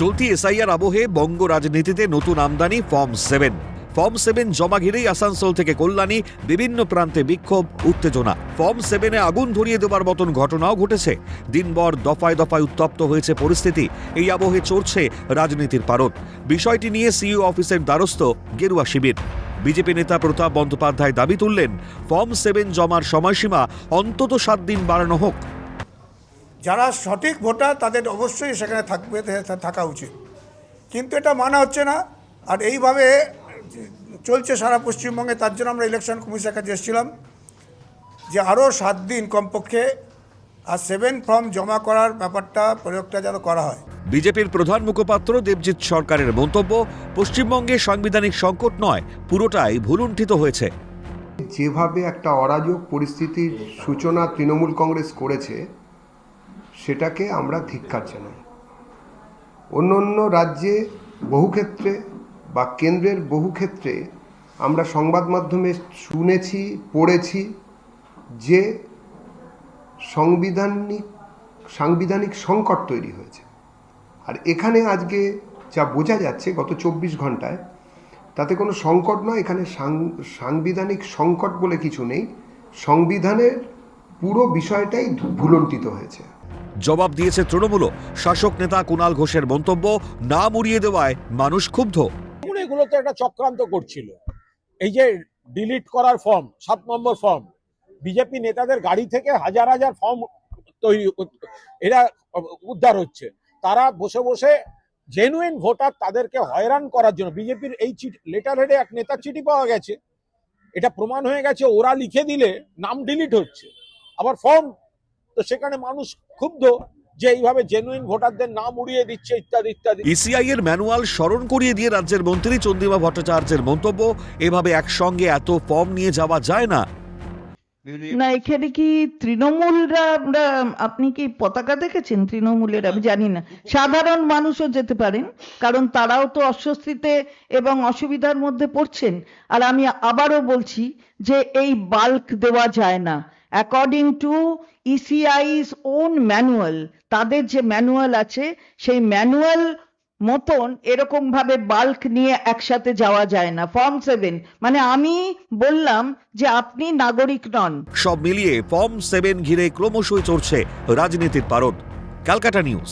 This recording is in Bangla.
চলতি এসআইআর আবহে বঙ্গ রাজনীতিতে নতুন আমদানি ফর্ম সেভেন। ফর্ম সেভেন জমা ঘিরেই আসানসোল থেকে কল্যাণী, বিভিন্ন প্রান্তে বিক্ষোভ, উত্তেজনা। ফর্ম সেভেনে আগুন ধরিয়ে দেবার মতন ঘটনাও ঘটেছে। দিনভর দফায় দফায় উত্তপ্ত হয়েছে পরিস্থিতি। এই আবহে চড়ছে রাজনীতির পারদ। বিষয়টি নিয়ে সিইও অফিসের দ্বারস্থ গেরুয়া শিবির। বিজেপি নেতা প্রতাপ বন্দ্যোপাধ্যায় দাবি তুললেন, ফর্ম সেভেন জমার সময়সীমা অন্তত সাত দিন বাড়ানো হোক। যারা সঠিক ভোটার তাদের অবশ্যই সেখানে থাকবে থাকা উচিত। কিন্তু এটা মানা হচ্ছে না। আর এইভাবে চলছে সারা পশ্চিমবঙ্গে তার জন্য আমরা ইলেকশন কমিশনের কাছে এসেছিলাম যে আরও সাত দিন কমপক্ষে আর সেভেন ফর্ম জমা করার ব্যাপারটা প্রয়োগটা যেন করা হয়। বিজেপির প্রধান মুখপাত্র দেবজিৎ সরকারের মন্তব্য পশ্চিমবঙ্গে সাংবিধানিক সংকট নয় পুরোটাই ভুলুণ্ঠিত হয়েছে। যেভাবে একটা অরাজক পরিস্থিতির সূচনা তৃণমূল কংগ্রেস করেছে সেটাকে আমরা ধিক্কার জানাই। অন্য অন্য রাজ্যে বহু ক্ষেত্রে বা কেন্দ্রের বহু ক্ষেত্রে আমরা সংবাদ মাধ্যমে শুনেছি, পড়েছি যে সাংবিধানিক সাংবিধানিক সংকট তৈরি হয়েছে। আর এখানে আজকে যা বোঝা যাচ্ছে গত চব্বিশ ঘন্টায় তাতে কোনো সংকট নয়, এখানে সাংবিধানিক সংকট বলে কিছু নেই। সংবিধানের পুরো বিষয়টাই ভুলণ্ঠিত হয়েছে। জবাব দিয়েছে তৃণমূলও। শাসক নেতা কুণাল ঘোষের মন্তব্য, না মুড়িয়ে দেওয়ায় মানুষ ক্ষুব্ধ। তৃণমূল এগুলো একটা চক্রান্ত করছিল। এই যে ডিলিট করার ফর্ম সাত নম্বর ফর্ম বিজেপি নেতাদের গাড়ি থেকে হাজার হাজার ফর্ম তৈরি এরা উদ্ধার হচ্ছে। তারা বসে বসে জেনুইন ভোটার তাদেরকে হয়রান করার জন্য, বিজেপির এই লেটার হেডে এক নেতার চিঠি পাওয়া গেছে। এটা প্রমাণ হয়ে গেছে, ওরা লিখে দিলে নাম ডিলিট হচ্ছে। আবার ফর্ম তো সেখানে মানুষ ক্ষুব্ধ যে এইভাবে জেনুইন ভোটারদের নাম উড়িয়ে দিচ্ছে ইত্যাদি ইত্যাদি। ইসিআই এর ম্যানুয়াল স্মরণ করিয়ে দিয়ে রাজ্যের মন্ত্রী চন্দ্রিমা ভট্টাচার্যের মন্তব্য এভাবে একসঙ্গে এত ফর্ম নিয়ে যাওয়া যায় না। না এখানে কি তৃণমূলরা আমরা আপনি কি পতাকা দেখেছেন তৃণমূলের? আমি জানি না। সাধারণ মানুষও যেতে পারেন কারণ তারাও তো অস্বস্তিতে এবং অসুবিধার মধ্যে পড়ছেন। আর আমি আবারও বলছি যে এই বাল্ক দেওয়া যায় না। According to ECI's own manual তাদের যে ম্যানুয়াল আছে, সেই ম্যানুয়াল মতন এরকম ভাবে বাল্ক নিয়ে একসাথে যাওয়া যায় না। ফর্ম সেভেন মানে আমি বললাম যে আপনি নাগরিক নন। সব মিলিয়ে ফর্ম সেভেন ঘিরে ক্রমশই চড়ছে রাজনীতির পারদ। ক্যালকাটা নিউজ।